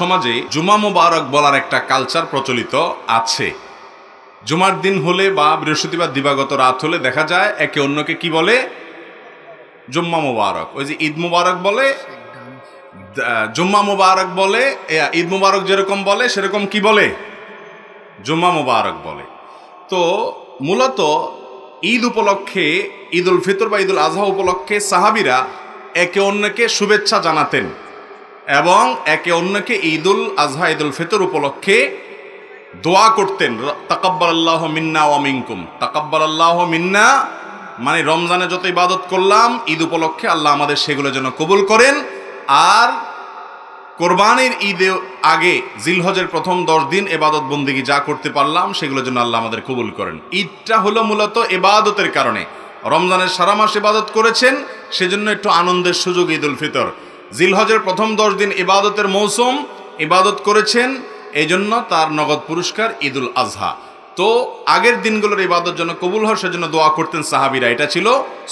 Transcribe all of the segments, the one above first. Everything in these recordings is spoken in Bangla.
সমাজে জুমা মোবারক বলার একটা কালচার প্রচলিত আছে। জুমার দিন হলে বা বৃহস্পতিবার দিবাগত রাত হলে দেখা যায় একে অন্যকে কি বলে? জুম্মা মোবারক। ওই যে ঈদ মোবারক বলে জুম্মা মোবারক বলে ঈদ মোবারক যেরকম বলে, সেরকম কি বলে? জুম্মা মোবারক বলে। তো মূলত ঈদ উপলক্ষে ঈদ উল ফিতর বা ঈদ উল আজহা উপলক্ষে সাহাবিরা একে অন্যকে শুভেচ্ছা জানাতেন। এবং একে অন্যকে ঈদুল আজহা, ঈদুল ফিতর উপলক্ষে দোয়া করতেন। তাকাব্বাল আল্লাহ মিন্না ওয়ামিনকুম তাকাব্বাল আল্লাহ মিন্না মানে রমজানে যত ইবাদত করলাম, ঈদ উপলক্ষে আল্লাহ আমাদের সেগুলো যেন কবুল করেন। আর কোরবানির ঈদে আগে জিলহজের প্রথম দশ দিন এবাদত বন্দিগি যা করতে পারলাম, সেগুলো যেন আল্লাহ আমাদের কবুল করেন। ঈদটা হলো মূলত এবাদতের কারণে। রমজানের সারা মাস ইবাদত করেছেন, সেজন্য একটু আনন্দের সুযোগ ঈদ উল ফিতর। জিলহজের প্রথম দশ দিন ইবাদতের মৌসুম, ইবাদত করেছেন এই জন্য তার নগদ পুরস্কার ঈদুল আজহা। তো আগের দিনগুলোর ইবাদত জন্য কবুল হয় সেজন্য দোয়া করতেন সাহাবিরা, এটা ছিল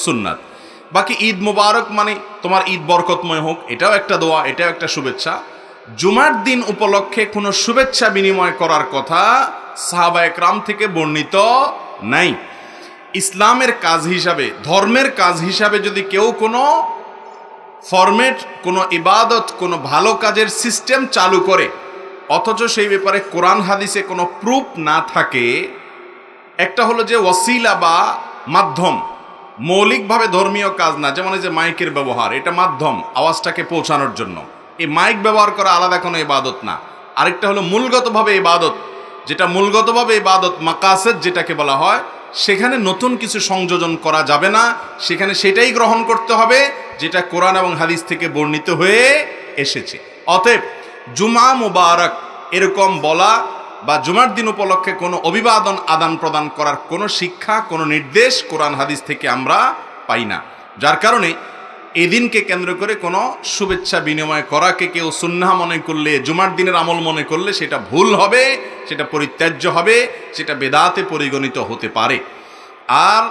সুন্নাত। বাকি ঈদ মুবারক মানে তোমার ঈদ বরকতময় হোক, এটাও একটা দোয়া, এটাও একটা শুভেচ্ছা। জুমার দিন উপলক্ষে কোনো শুভেচ্ছা বিনিময় করার কথা সাহাবা একরাম থেকে বর্ণিত নাই। ইসলামের কাজ হিসাবে, ধর্মের কাজ হিসাবে যদি কেউ কোনো ফরমেট কোনো ইবাদত, কোনো ভালো কাজের সিস্টেম চালু করে, অথচ সেই ব্যাপারে কোরআন হাদিসে কোনো প্রুফ না থাকে, একটা হলো যে ওসিলা বা মাধ্যম, মৌলিকভাবে ধর্মীয় কাজ না, যেমন এই যে মাইকের ব্যবহার, এটা মাধ্যম, আওয়াজটাকে পৌঁছানোর জন্য। এই মাইক ব্যবহার করা আলাদা কোনো ইবাদত না। আরেকটা হলো মূলগতভাবে ইবাদত, যেটা মূলগতভাবে ইবাদত মাকাসেদ যেটাকে বলা হয়, সেখানে নতুন কিছু সংযোজন করা যাবে না, সেখানে সেটাই গ্রহণ করতে হবে যেটা কোরআন এবং হাদিস থেকে বর্ণিত হয়ে এসেছে। অতএব জুমা মুবারক এরকম বলা বা জুমার দিন উপলক্ষে কোনো অভিবাদন, আদান প্রদান করার কোনো শিক্ষা, কোনো নির্দেশ কোরআন, হাদিস থেকে আমরা পাই না। যার কারণে এদিনকে কেন্দ্র করে কোনো শুভেচ্ছা বিনিময় করাকে কেউ সুন্নাহ মনে করলে, জুমার দিনের আমল মনে করলে সেটা ভুল হবে, সেটা পরিত্যাজ্য হবে, সেটা বেদাতে পরিগণিত হতে পারে। আর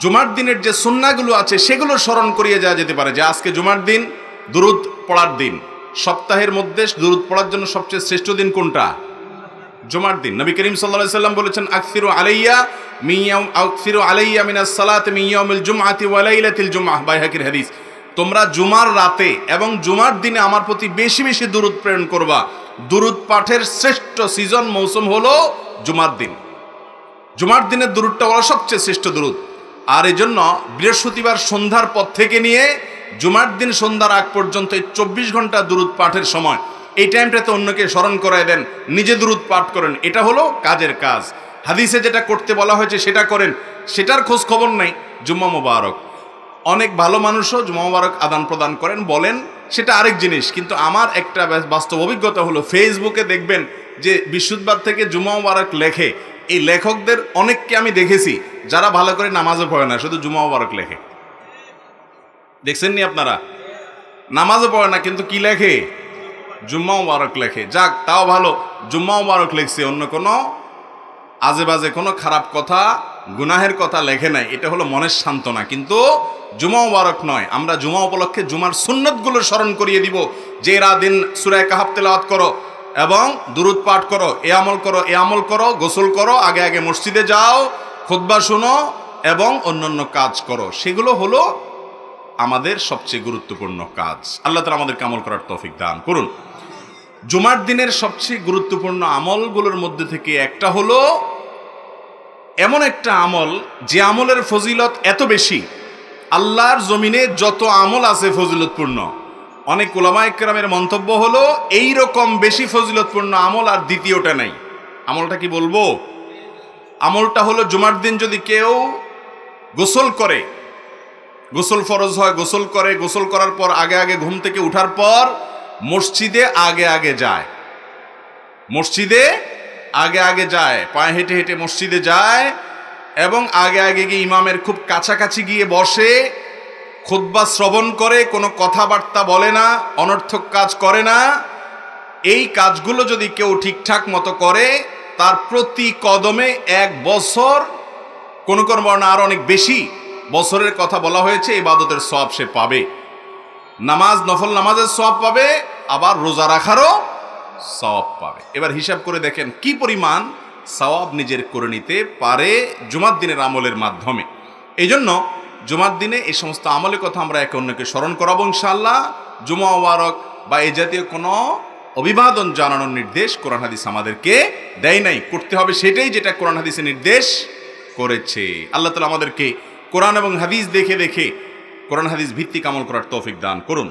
জুমার দিনের যে সুন্নাগুলো আছে, সেগুলো স্মরণ করিয়ে যাওয়া যেতে পারে। যে আজকে জুমার দিন, দুরুদ পড়ার দিন। সপ্তাহের মধ্যে দুরুদ পড়ার জন্য সবচেয়ে শ্রেষ্ঠ দিন কোনটা? জুমার দিন। নবী করিম সাল্লাল্লাহু সাল্লাম বলেছেন, আকসিরু আলাইয়া মিয়াম আকসিরু আলাইয়া মিনাস সালাত মিয়াউমিল জুমআতি ওয়া লাইলাতিল জুমআহ বাইহাকির হাদিস। তোমরা জুমার রাতে এবং জুমার দিনে আমার প্রতি বেশি বেশি দুরুদ প্রেরণ করবা। দুরুদ পাঠের শ্রেষ্ঠ সিজন মৌসুম হলো জুমার দিন। জুমার দিনের দুরুদটা হলো সবচেয়ে শ্রেষ্ঠ দুরুদ। আর এই জন্য বৃহস্পতিবার সন্ধ্যার পর থেকে নিয়ে জুমার দিন সন্ধ্যার আগ পর্যন্ত এই চব্বিশ ঘণ্টা দুরুদ পাঠের সময় এই টাইমটাতে অন্যকে স্মরণ করায় দেন, নিজে দুরুদ পাঠ করেন। এটা হলো কাজের কাজ। হাদিসে যেটা করতে বলা হয়েছে সেটা করেন। সেটার খোঁজ খবর নেই। জুম্মা মোবারক। অনেক ভালো মানুষও জুম্মা মোবারক আদান প্রদান করেন, বলেন সেটা আরেক জিনিস। কিন্তু আমার একটা বাস্তব অভিজ্ঞতা হলো ফেসবুকে দেখবেন যে বিশুদ্ধবার থেকে জুম্মা মোবারক লেখে। এই লেখকদের অনেককে আমি দেখেছি। যারা ভালো করে নামাজও পড়ে না, শুধু জুম্মা মোবারক লেখে। দেখছেন নি আপনারা? নামাজও পড়ে না, কিন্তু কি লেখে? জুম্মা মোবারক লেখে। যাক, তাও ভালো। জুম্মা মোবারক লেখছে, অন্য কোনো আজে বাজে কোনো খারাপ কথা, গুনাহের কথা লেখে নাই। এটা হলো মনের সান্ত্বনা। কিন্তু জুমা মোবারক নয়, আমরা জুমা উপলক্ষে জুমার সুন্নতগুলো স্মরণ করিয়ে দিব। যে এরা দিন সুরায় কাহাব তেলাওয়াত করো এবং দুরুদ পাঠ করো, এ আমল করো, এ আমল করো, গোসল করো, আগে আগে মসজিদে যাও খুতবা শুনো এবং অন্যান্য কাজ করো। সেগুলো হলো আমাদের সবচেয়ে গুরুত্বপূর্ণ কাজ। আল্লাহ তালা আমাদেরকে আমল করার তৌফিক দান করুন। জুমার দিনের সবচেয়ে গুরুত্বপূর্ণ আমলগুলোর মধ্যে থেকে একটা হলো, এমন একটা আমল যে আমলের ফজিলত এত বেশি, আল্লাহর জমিনে যত আমল আছে ফজিলতপূর্ণ। অনেক ওলামাইকরামের মন্তব্য হলো এই রকম বেশি ফজিলতপূর্ণ আমল আর দ্বিতীয়টা নাই। আমলটা কি বলব? আমলটা হলো জুমার দিন যদি কেউ গোসল করে, গোসল ফরজ হয়, গোসল করে, গোসল করার পর আগে আগে ঘুম থেকে উঠার পর মসজিদে আগে আগে যায়। মসজিদে আগে আগে যায়, পায়ে হেঁটে হেঁটে মসজিদে যায় এবং আগে আগে গিয়ে ইমামের খুব কাছাকাছি গিয়ে বসে খুদ্া শ্রবণ করে, কোনো কথাবার্তা বলে না, অনর্থক কাজ করে না। এই কাজগুলো যদি কেউ ঠিকঠাক মতো করে তার প্রতি কদমে এক বছর, কোন কোন বর্ণা আর অনেক বেশি বছরের কথা বলা হয়েছে, ইবাদতের সব সে পাবে। নামাজ, নফল নামাজের সব পাবে, আবার রোজা রাখারও সব পাবে। এবার হিসাব করে দেখেন, কি পরিমাণ সওয়াব নিজের করে নিতে পারে জুমার দিনের আমলের মাধ্যমে। এই জন্য জুমার দিনে এই সমস্ত আমলের কথা আমরা একে অন্যকে স্মরণ করাবো ইনশাআল্লাহ। জুমা ওবারক বা এই জাতীয় কোনো অভিবাদন জানানোর নির্দেশ কোরআন হাদিস আমাদেরকে দেয় নাই। করতে হবে সেটাই যেটা কোরআন হাদিসে নির্দেশ করেছে। আল্লাহ তালা আমাদেরকে কোরআন এবং হাদিস দেখে দেখে কোরআন হাদিস ভিত্তিক আমল করার তৌফিক দান করুন।